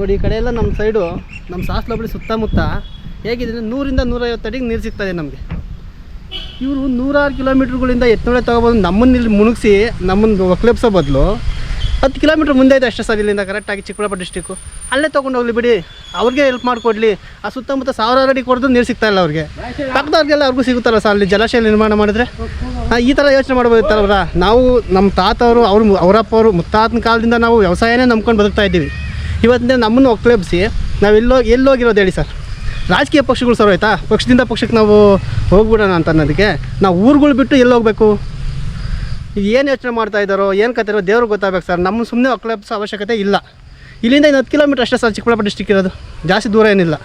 ನೋಡಿ, ಈ ಕಡೆ ಎಲ್ಲ ನಮ್ಮ ಸೈಡು ನಮ್ಮ ಸಾಸ್ಲೊಬ್ಬಳಿ ಸುತ್ತಮುತ್ತ ಹೇಗಿದೆ ನೂರಿಂದ ನೂರೈವತ್ತು ಅಡಿಗೆ ನೀರು ಸಿಗ್ತದೆ ನಮಗೆ. ಇವರು ನೂರಾರು ಕಿಲೋಮೀಟ್ರ್ಗಳಿಂದ ಎತ್ತೊಳೆ ತೊಗೊಬಂದು ನಮ್ಮನ್ನ ಇಲ್ಲಿ ಮುಳುಗಿಸಿ ನಮ್ಮನ್ನು ಒಕ್ಲೆಪ್ಸೋ ಬದಲು ಹತ್ತು ಕಿಲೋಮೀಟ್ರ್ ಮುಂದೆ ಇದೆ ಅಷ್ಟೇ ಸರ್ ಇಲ್ಲಿಂದ ಕರೆಕ್ಟಾಗಿ ಚಿಕ್ಕಬಳ್ಳಾಪುರ ಡಿಸ್ಟಿಕ್ಕು ಅಲ್ಲೇ ತೊಗೊಂಡು ಹೋಗ್ಲಿ ಬಿಡಿ, ಅವ್ರಿಗೆ ಹೆಲ್ಪ್ ಮಾಡಿಕೊಡ್ಲಿ. ಆ ಸುತ್ತಮುತ್ತ ಸಾವಿರಾರು ಅಡಿ ಕೊಡೋದು ನೀರು ಸಿಗ್ತಾ ಇಲ್ಲ ಅವ್ರಿಗೆ. ಪಕ್ಕದವ್ರಿಗೆಲ್ಲ ಅವ್ರಿಗೂ ಸಿಗುತ್ತಲ್ಲ ಸರ್ ಅಲ್ಲಿ ಜಲಾಶಯ ನಿರ್ಮಾಣ ಮಾಡಿದ್ರೆ? ಈ ಥರ ಯೋಚನೆ ಮಾಡ್ಬೋದಿತ್ತಲ್ಲ ನಾವು ನಮ್ಮ ತಾತವರು, ಅವ್ರ ಅವರಪ್ಪ ಅವರು ಮುತ್ತಾತನ ಕಾಲದಿಂದ ನಾವು ವ್ಯವಸಾಯನೇ ನಂಬ್ಕೊಂಡು ಬದುಕ್ತಾ ಇದ್ದೀವಿ. ಇವತ್ತಿನ ನಮ್ಮನ್ನು ಒಕ್ಲೆಬ್ಸಿ ನಾವು ಎಲ್ಲೋ ಎಲ್ಲೋಗಿರೋದು ಹೇಳಿ ಸರ್. ರಾಜಕೀಯ ಪಕ್ಷಗಳು ಸರ್ ಆಯ್ತಾ? ಪಕ್ಷದಿಂದ ಪಕ್ಷಕ್ಕೆ ನಾವು ಹೋಗ್ಬಿಡೋಣ ಅಂತ ಅನ್ನೋದಕ್ಕೆ ನಾವು ಊರುಗಳು ಬಿಟ್ಟು ಎಲ್ಲಿ ಹೋಗ್ಬೇಕು? ಏನು ಯೋಚನೆ ಮಾಡ್ತಾ ಇದ್ದಾರೋ ಏನು ಕತ್ತಿರೋ ದೇವ್ರು ದೇವ್ರಿಗೆ ಗೊತ್ತಾಗಬೇಕು ಸರ್. ನಮ್ಮ ಸುಮ್ಮನೆ ಒಕ್ಲೆಬ್ಸೋ ಅವಶ್ಯಕತೆ ಇಲ್ಲ. ಇಲ್ಲಿಂದ ಇನ್ನು ಹತ್ತು ಕಿಲೋಮೀಟ್ರ್ ಅಷ್ಟೇ ಸರ್ ಚಿಕ್ಕಬಳ್ಳಾಪುರ ಡಿಸ್ಟಿಕ್ ಇರೋದು. ಜಾಸ್ತಿ ದೂರ ಏನಿಲ್ಲ.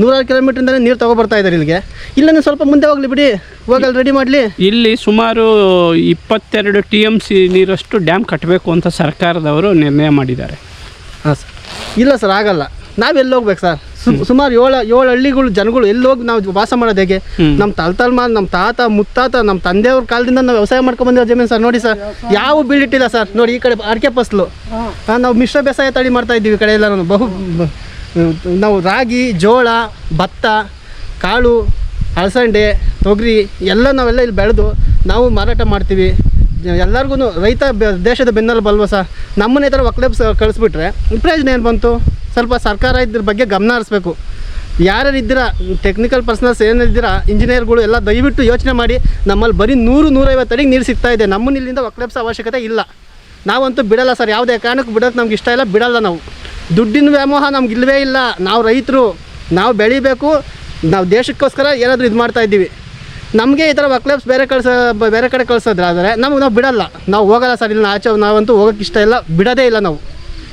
ನೂರಾರು ಕಿಲೋಮೀಟ್ರಿಂದಲೇ ನೀರು ತೊಗೊಬರ್ತಾ ಇದ್ದಾರೆ ಇಲ್ಲಿಗೆ. ಇಲ್ಲಿಂದ ಸ್ವಲ್ಪ ಮುಂದೆ ಹೋಗ್ಲಿ ಬಿಡಿ. ಹೋಗಲ್ಲಿ ರೆಡಿ ಮಾಡಲಿ. ಇಲ್ಲಿ ಸುಮಾರು ಇಪ್ಪತ್ತೆರಡು ಟಿ ಎಂ ಸಿ ನೀರಷ್ಟು ಡ್ಯಾಮ್ ಕಟ್ಟಬೇಕು ಅಂತ ಸರ್ಕಾರದವರು ನಿರ್ಣಯ ಮಾಡಿದ್ದಾರೆ. ಹಾಂ ಸರ್. ಇಲ್ಲ ಸರ್ ಆಗಲ್ಲ. ನಾವು ಎಲ್ಲಿ ಹೋಗ್ಬೇಕು ಸರ್? ಸುಮಾರು ಏಳು ಏಳು ಹಳ್ಳಿಗಳು ಜನಗಳು ಎಲ್ಲಿ ಹೋಗಿ ನಾವು ವಾಸ ಮಾಡೋದು ಹೇಗೆ. ನಮ್ಮ ತಲ್ತಲ್ಮ ನಮ್ಮ ತಾತ ಮುತ್ತಾತ ನಮ್ಮ ತಂದೆಯವ್ರ ಕಾಲದಿಂದ ನಾವು ವ್ಯವಸಾಯ ಮಾಡ್ಕೊಂಡು ಬಂದಿರೋ ಜಮೀನು ಸರ್. ನೋಡಿ ಸರ್ ಯಾವ ಬೀಳಿಟ್ಟಿಲ್ಲ ಸರ್. ನೋಡಿ ಈ ಕಡೆ ಅಡಿಕೆ ಫಸಲು. ನಾವು ಮಿಶ್ರ ಬೇಸಾಯ ತಳಿ ಮಾಡ್ತಾ ಇದ್ದೀವಿ ಈ ಕಡೆ ಎಲ್ಲ ಬಹು ನಾವು ರಾಗಿ ಜೋಳ ಭತ್ತ ಕಾಳು ಅಳಸಂಡೆ ತೊಗರಿ ಎಲ್ಲ ನಾವೆಲ್ಲ ಇಲ್ಲಿ ಬೆಳೆದು ನಾವು ಮಾರಾಟ ಮಾಡ್ತೀವಿ. ಎಲ್ಲರಿಗೂ ರೈತ ದೇಶದ ಬೆನ್ನಲ್ಲಿ ಬಲ್ವ ಸರ್. ನಮ್ಮನ್ನ ಈ ಥರ ಒಕ್ಲೆಬ್ ಕಳಿಸ್ಬಿಟ್ರೆ ಪ್ರಯೋಜನ ಏನು ಬಂತು? ಸ್ವಲ್ಪ ಸರ್ಕಾರ ಇದ್ರ ಬಗ್ಗೆ ಗಮನ ಹರಿಸ್ಬೇಕು. ಯಾರ್ಯಾರು ಇದ್ದೀರಾ ಟೆಕ್ನಿಕಲ್ ಪರ್ಸನಲ್ಸ್ ಏನಿದ್ದೀರಾ ಇಂಜಿನಿಯರ್ಗಳು ಎಲ್ಲ ದಯವಿಟ್ಟು ಯೋಚನೆ ಮಾಡಿ. ನಮ್ಮಲ್ಲಿ ಬರೀ ನೂರು, ನೂರೈವತ್ತು ಅಡಿಗೆ ನೀರು ಸಿಗ್ತಾ ಇದೆ. ನಮ್ಮನ್ನ ಇಲ್ಲಿಂದ ಒಕ್ಲೆಬ್ಸ್ ಅವಶ್ಯಕತೆ ಇಲ್ಲ. ನಾವಂತೂ ಬಿಡಲ್ಲ ಸರ್. ಯಾವುದೇ ಕಾರಣಕ್ಕೂ ಬಿಡೋದು ನಮ್ಗೆ ಇಷ್ಟ ಇಲ್ಲ. ಬಿಡಲ್ಲ ನಾವು. ದುಡ್ಡಿನ ವ್ಯಾಮೋಹ ನಮ್ಗೆ ಇಲ್ಲವೇ ಇಲ್ಲ. ನಾವು ರೈತರು. ನಾವು ಬೆಳಿಬೇಕು. ನಾವು ದೇಶಕ್ಕೋಸ್ಕರ ಏನಾದರೂ ಇದು ಮಾಡ್ತಾ ಇದ್ದೀವಿ. ನಮಗೆ ಈ ಥರ ವಕ್ಲೆಬ್ಸ್ ಬೇರೆ ಕಳ್ಸ ಬ- ಬೇರೆ ಕಡೆ ಕಳ್ಸೋದ್ರೆ ಆದರೆ ನಮಗೆ ನಾವು ಬಿಡಲ್ಲ. ನಾವು ಹೋಗಲ್ಲ ಸರ್ ಇಲ್ಲಿ ಆಚೆ ನಾವಂತೂ ಹೋಗೋಕ್ಕೆ ಇಷ್ಟ ಇಲ್ಲ ಬಿಡೋದೇ ಇಲ್ಲ ನಾವು.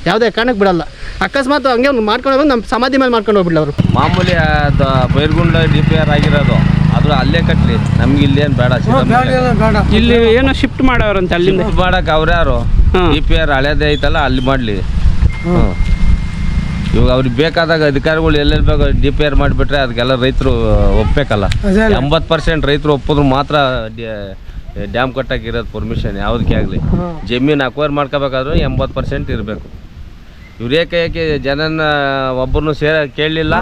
ಯಾವುದೇ ಕಾರಣಕ್ಕೆ ಬಿಡಲ್ಲ. ಅಕಸ್ಮಾತ್ ಹಂಗೆ ಒಂದು ಮಾಡ್ಕೊಂಡು ಹೋಗಿ ನಮ್ಮ ಸಮಾಧಿ ಮೇಲೆ ಮಾಡ್ಕೊಂಡು ಹೋಗ್ಬಿಡಲ್ಲ ಅವರು. ಮಾಮೂಲಿ ಅದು ಬೈರ್ಗುಂಡ ಡಿ ಪಿ ಆರ್ ಆಗಿರೋದು ಅದು ಅಲ್ಲೇ ಕಟ್ಲಿ. ನಮ್ಗೆ ಇಲ್ಲೇನು ಬೇಡ ಇಲ್ಲಿ ಏನೋ ಶಿಫ್ಟ್ ಮಾಡವ್ರಂತೆ ಅಲ್ಲಿಂದ. ಮಾಡಕ್ಕೆ ಅವ್ರ್ಯಾರು ಯಾರು? ಡಿ ಪಿ ಆರ್ ಹಳೇದೇ ಐತಲ್ಲ ಅಲ್ಲಿ ಮಾಡಲಿ. ಹ್ಞೂ ಇವಾಗ ಅವ್ರಿಗೆ ಬೇಕಾದಾಗ ಅಧಿಕಾರಿಗಳು ಎಲ್ಲೆಲ್ಲಿ ಬೇಕು ಡಿ ಪಿ ಆರ್ ಮಾಡಿಬಿಟ್ರೆ ಅದಕ್ಕೆಲ್ಲ ರೈತರು ಒಪ್ಪಬೇಕಲ್ಲ ಎಂಬತ್ತು ಪರ್ಸೆಂಟ್ ರೈತರು ಒಪ್ಪಿದ್ರು ಮಾತ್ರ ಡ್ಯಾಮ್ ಕಟ್ಟಕ್ಕೆ ಇರೋದು ಪರ್ಮಿಷನ್ ಯಾವುದಕ್ಕೆ ಆಗಲಿ. ಜಮೀನು ಅಕ್ವೈರ್ ಮಾಡ್ಕೋಬೇಕಾದ್ರೂ ಎಂಬತ್ತು ಪರ್ಸೆಂಟ್ ಇರಬೇಕು. ಇವ್ರು ಏಕೆ ಏಕೆ ಜನನ ಒಬ್ಬರನ್ನು ಸೇ ಕೇಳಲಿಲ್ಲ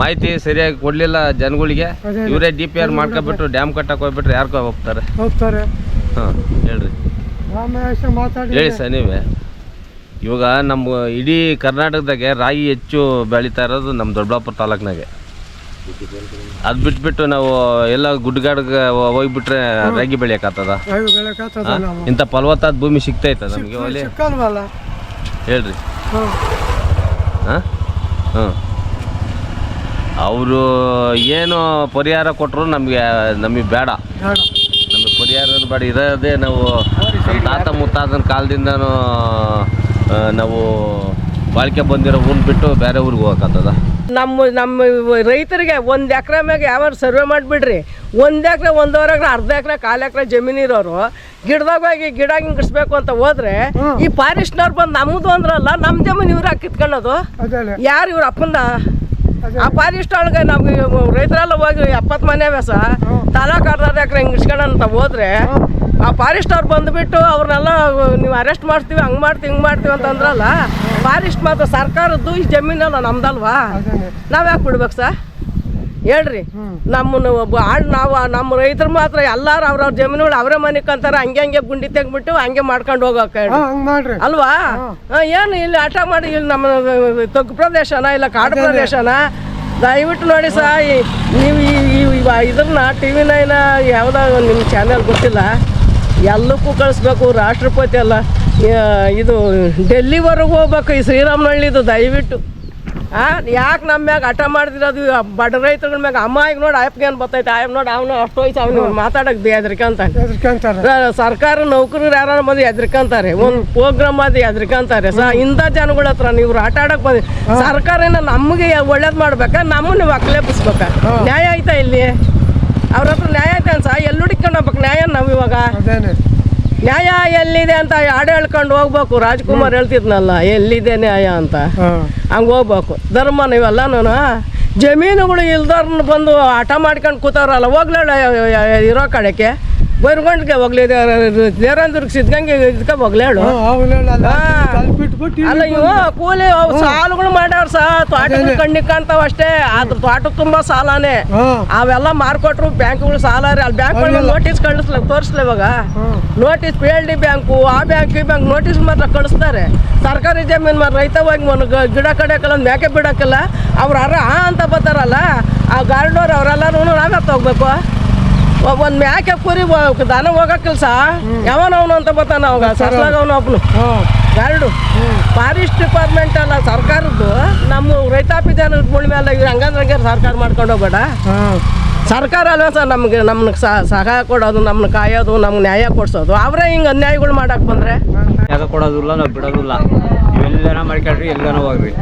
ಮಾಹಿತಿ ಸರಿಯಾಗಿ ಕೊಡಲಿಲ್ಲ ಜನಗಳಿಗೆ ಇವರೇ ಡಿ ಪಿ ಆರ್ ಮಾಡ್ಕೊಬಿಟ್ಟು ಡ್ಯಾಮ್ ಕಟ್ಟಕ್ಕೆ ಹೋಗ್ಬಿಟ್ರೆ ಯಾರ್ಕೋ ಹೋಗ್ತಾರೆ ಹಾಂ ಹೇಳ್ರಿ. ಹೇಳಿ ಸರ್ ನೀವೇ ಇವಾಗ ನಮ್ಮ ಇಡೀ ಕರ್ನಾಟಕದಾಗೆ ರಾಗಿ ಹೆಚ್ಚು ಬೆಳೀತಾ ಇರೋದು ನಮ್ಮ ದೊಡ್ಡಬಳ್ಳಾಪುರ ತಾಲೂಕ್ನಾಗೆ. ಅದು ಬಿಟ್ಬಿಟ್ಟು ನಾವು ಎಲ್ಲ ಗುಡ್ಗಾಡ್ಗೆ ಹೋಗ್ಬಿಟ್ರೆ ರಾಗಿ ಬೆಳೆಯೋಕ್ಕಾಗ್ತದ? ಇಂಥ ಫಲವತ್ತಾದ ಭೂಮಿ ಸಿಗ್ತೈತ ನಮಗೆ ಒಲೆ ಹೇಳ್ರಿ. ಹಾಂ? ಹಾಂ ಅವರು ಏನು ಪರಿಹಾರ ಕೊಟ್ಟರು ನಮಗೆ ನಮಗೆ ಬೇಡ. ನಮಗೆ ಪರಿಹಾರ ಬೇಡ. ಇರೋದೇ ನಾವು ತಾತ ಮುತ್ತಾತನ ಕಾಲದಿಂದನೂ ನಾವು ಬಾಳಿಕೆ ಬಂದಿರೋ ಊನ್ ಬಿಟ್ಟು ಬೇರೆ ಊರಿಗೆ ಹೋಗಕ್ಕತ್ತದ ನಮ್ಮ ನಮ್ಮ ರೈತರಿಗೆ ಒಂದು ಎಕರೆ ಮ್ಯಾಗ ಯಾವ ಸರ್ವೆ ಮಾಡಿಬಿಡ್ರಿ. ಒಂದು ಎಕರೆ ಒಂದೂವರೆ ಎಕರೆ ಅರ್ಧ ಎಕರೆ ಕಾಲು ಎಕರೆ ಜಮೀನು ಇರೋರು ಗಿಡದಾಗ ಹೋಗಿ ಗಿಡ ಹಿಂಗಿಸ್ಬೇಕು ಅಂತ ಹೋದ್ರೆ ಈ ಫಾರೆಸ್ಟ್ನವ್ರು ಬಂದು ನಮ್ಮದು ಅಂದ್ರಲ್ಲ ನಮ್ಮ ಜಮೀನು ಇವ್ರು ಕಿತ್ಕೊಳ್ಳೋದು ಅದೇ ಯಾರು ಇವ್ರ ಅಪ್ಪಂದ? ಆ ಫಾರೆಸ್ಟ್ ಒಳಗೆ ನಮ್ಗೆ ರೈತರೆಲ್ಲ ಹೋಗಿ ಎಪ್ಪತ್ತು ಮನೆ ವ್ಯಾಸ ತಾಲೂಕು ಅರ್ಧ ಎಕರೆ ಹಿಂಗೆ ಅಂತ ಹೋದ್ರೆ ಆ ಫಾರೆಸ್ಟ್ ಅವ್ರು ಬಂದುಬಿಟ್ಟು ಅವ್ರನ್ನೆಲ್ಲ ನೀವು ಅರೆಸ್ಟ್ ಮಾಡ್ತೀವಿ ಹಂಗೆ ಮಾಡ್ತೀವಿ ಹಿಂಗೆ ಮಾಡ್ತೀವಿ ಅಂತಂದ್ರಲ್ಲ ಫಾರೆಸ್ಟ್ ಮಾತ್ರ ಸರ್ಕಾರದ್ದು ಈ ಜಮೀನಲ್ಲ ನಮ್ದಲ್ವಾ? ನಾವು ಯಾಕೆ ಬಿಡ್ಬೇಕು ಸರ್? ಹೇಳ್ರಿ. ನಮ್ಮನ್ನು ಒಬ್ಬ ಆಳ್ ನಾವು ನಮ್ಮ ರೈತರು ಮಾತ್ರ ಎಲ್ಲಾರು ಅವ್ರವ್ರ ಜಮೀನುಗಳು ಅವರೇ ಮನಿಕಂತಾರೆ ಹಂಗೆ ಹಂಗೆ ಗುಂಡಿ ತೆಗ್ಬಿಟ್ಟು ಹಂಗೆ ಮಾಡ್ಕೊಂಡು ಹೋಗೋಕೆ ಅಲ್ವಾ? ಏನು ಇಲ್ಲಿ ಆಟ ಮಾಡಿ ಇಲ್ಲಿ ನಮ್ಮ ತಗ್ಗು ಪ್ರದೇಶನ ಇಲ್ಲ ಕಾಡು ಪ್ರದೇಶನ? ದಯವಿಟ್ಟು ನೋಡಿ ಸಾ ಈ- ನೀವು ಈ ಇದನ್ನ ಟಿ ವಿ ನೈನ ಯಾವುದೋ ನಿಮ್ಮ ಚಾನೆಲ್ ಗೊತ್ತಿಲ್ಲ. ಎಲ್ಲಕ್ಕೂ ಕಳಿಸ್ಬೇಕು ರಾಷ್ಟ್ರಪತಿ ಅಲ್ಲ. ಇದು ಡೆಲ್ಲಿವರೆಗೂ ಹೋಗ್ಬೇಕು ಈ ಶ್ರೀರಾಮನಹಳ್ಳಿದು ದಯವಿಟ್ಟು. ಆ ಯಾಕೆ ನಮ್ಮ ಮ್ಯಾಗ ಹಠ ಮಾಡಿದ್ರೆ ಅದು ಬಡ ರೈತಗಳ ಮ್ಯಾಗ ಅಮ್ಮ ಈಗ ನೋಡಿ ಆಯ್ಕೆ ಏನು ಬರ್ತೈತೆ ಆಯ್ಪ್ ನೋಡಿ ಅವನು ಅಷ್ಟು ಹೋಯ್ತು ಅವ್ನು ಮಾತಾಡಕ್ಕೆ ಬಿ ಎದ್ರಿಕಂತಾರ ಸರ್ಕಾರ ನೌಕರರು ಯಾರು ಬಂದು ಎದ್ರಿಕಂತಾರೆ ಒಂದು ಪ್ರೋಗ್ರಾಮ್ ಅದು ಎದ್ರಿಕಂತಾರೆ ಸ ಇಂಥ ಜನಗಳ ಹತ್ರ ನೀವು ಆಟ ಆಡೋಕೆ ಬಂದಿ ಸರ್ಕಾರನ ನಮಗೆ ಒಳ್ಳೇದು ಮಾಡ್ಬೇಕಾ? ನಮ್ಮನ್ನು ಒಕ್ಕಲೆಬ್ಬಿಸ್ಬೇಕ ನ್ಯಾಯ ಆಯ್ತಾ ಇಲ್ಲಿ? ಅವ್ರ ಹತ್ರ ನ್ಯಾಯ ಆಯ್ತಾ ಅನ್ಸ? ಎಲ್ಲಿ ಹುಡುಕೊಂಡು ಹೋಗ್ಬೇಕು? ನ್ಯಾಯ ಅದೇನೆ. ನ್ಯಾಯ ಎಲ್ಲಿದೆ ಅಂತ ಹಾಡು ಹೇಳ್ಕೊಂಡು ಹೋಗ್ಬೇಕು. ರಾಜ್ಕುಮಾರ್ ಹೇಳ್ತಿದ್ನಲ್ಲ ಎಲ್ಲಿದೆ ನ್ಯಾಯ ಅಂತ. ಹಂಗೆ ಹೋಗ್ಬೇಕು. ಧರ್ಮ ನಾನು ಜಮೀನುಗಳು ಇಲ್ದವ್ರನ್ನ ಬಂದು ಹಠ ಮಾಡ್ಕೊಂಡು ಕೂತವ್ರಲ್ಲ ಹೋಗ್ಲೇ ಇರೋ ಕಡೆಗೆ. ಬೈರ್ಗೊಂಡ್ಗೆ ಹೋಗ್ಲಿ ದೇರಂದ್ರಿಗೆ ಸಿದ್ಗಂಗೆ ಇದಕ್ಕೆ ಹೋಗ್ಲೇಳು ಅಲ್ಲ ಇವ ಕೂಲಿ ಸಾಲುಗಳು ಮಾಡ್ಯಾರ ಸಾ ತೋಟಗಳು ಕಣ್ಣಿಗೆ ಕಾಣ್ತಾವ ಅಷ್ಟೇ. ಆದ್ರ ತೋಟ ತುಂಬಾ ಸಾಲಾನೇ. ಅವೆಲ್ಲ ಮಾರ್ಕೊಟ್ರು ಬ್ಯಾಂಕ್ಗಳು ಸಾಲ ರೀ. ಅಲ್ಲಿ ಬ್ಯಾಂಕ್ ನೋಟಿಸ್ ಕಳಿಸ್ಲ ತೋರಿಸ್ಲಿ ಇವಾಗ. Notice P L D bank ಆ ಬ್ಯಾಂಕ್ ಈ ಬ್ಯಾಂಕ್ ನೋಟಿಸ್ ಮಾತ್ರ ಕಳಿಸ್ತಾರೆ ಸರ್ಕಾರಿ ಜಮೀನು ಮಾತ್ರ ರೈತ ಹೋಗಿ ಗಿಡ ಕಡಿಯೋಕ್ಕಲ್ಲ ಒಂದು ಮೇಕೆ ಬಿಡೋಕ್ಕಿಲ್ಲ ಅವ್ರು ಅರ ಆ ಅಂತ ಬರ್ತಾರಲ್ಲ ಆ ಗಾರ್ಡನವ್ರು ಅವರೆಲ್ಲರೂ ನಾವೇ ಹೋಗ್ಬೇಕು. ಒಂದು ಮ್ಯಾಕೆ ಕುರಿ ದಾನ ಹೋಗಕ್ಕಿಲ್ಲ ಸಾ ಯಾವನ ಅವನು ಅಂತ ಬರ್ತಾನ ಅವಾಗ ಸರ್ಲಾಗವನು ಅವನು ಎರಡು. ಫಾರೆಸ್ಟ್ ಡಿಪಾರ್ಟ್ಮೆಂಟ್ ಅಲ್ಲ ಸರ್ಕಾರದ್ದು. ನಮ್ಮ ರೈತಾಪಿ ಜನ ಇಟ್ಕೊಂಡ ಮೇಲೆ ಇವ್ರು ಹಂಗಂದ್ರೆ ಹಂಗೆ ಸರ್ಕಾರ ಮಾಡ್ಕೊಂಡು ಹೋಗ್ಬೇಡ. ಸರ್ಕಾರ ಅಲ್ವಾ ಸರ್ ನಮ್ಗೆ ನಮ್ಗೆ ಸಹಾಯ ಕೊಡೋದು ನಮ್ಮನ್ನ ಕಾಯೋದು ನಮ್ಗೆ ನ್ಯಾಯ ಕೊಡ್ಸೋದು. ಅವರೇ ಹಿಂಗೆ ಅನ್ಯಾಯಗಳು ಮಾಡಕ್ಕೆ ಬಂದ್ರೆ? ಕೊಡೋದಿಲ್ಲ ನಾವು ಬಿಡೋದಿಲ್ಲ. ನೀವೆಲ್ಲನ ಮಾಡ್ಕೊಳ್ರಿ ಎಲ್ಲನ ಹೋಗ್ರಿ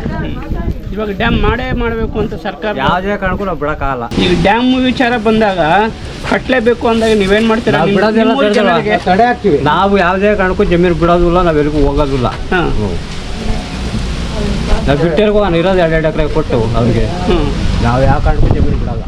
ಇವಾಗ ಡ್ಯಾಮ್ ಮಾಡೇ ಮಾಡಬೇಕು ಅಂತ ಸರ್ಕಾರ ಯಾವುದೇ ಕಾರಣಕ್ಕೂ ನಾವು ಬಿಡಕ್ಕಾಗಲ್ಲ. ಈಗ ಡ್ಯಾಮ್ ವಿಚಾರ ಬಂದಾಗ ಕಟ್ಟಲೇಬೇಕು ಅಂದಾಗ ನೀವೇನ್ ಮಾಡ್ತೀರಾ? ನಾವು ಬಿಡೋದಿಲ್ಲ ನಿಮ್ಮೂರ್ ಜನರಿಗೆ? ತಡೆ ಹಾಕ್ತೀವಿ. ನಾವು ಯಾವುದೇ ಕಾರಣಕ್ಕೂ ಜಮೀನು ಬಿಡೋದಿಲ್ಲ ನಾವು ಎಲ್ಲಿಗೂ ಹೋಗೋದಿಲ್ಲ. ಹಾ. ನಾವು ಬಿಟ್ಟಿರ್ಗೋ ಇರೋದು ಎರಡು ಎರಡು ಎಕರೆ ಕೊಟ್ಟು ಅವ್ರಿಗೆ. ಹ್ಮ್. ನಾವು ಯಾವ ಕಾರಣಕ್ಕೂ ಜಮೀನು ಬಿಡಲ್ಲ.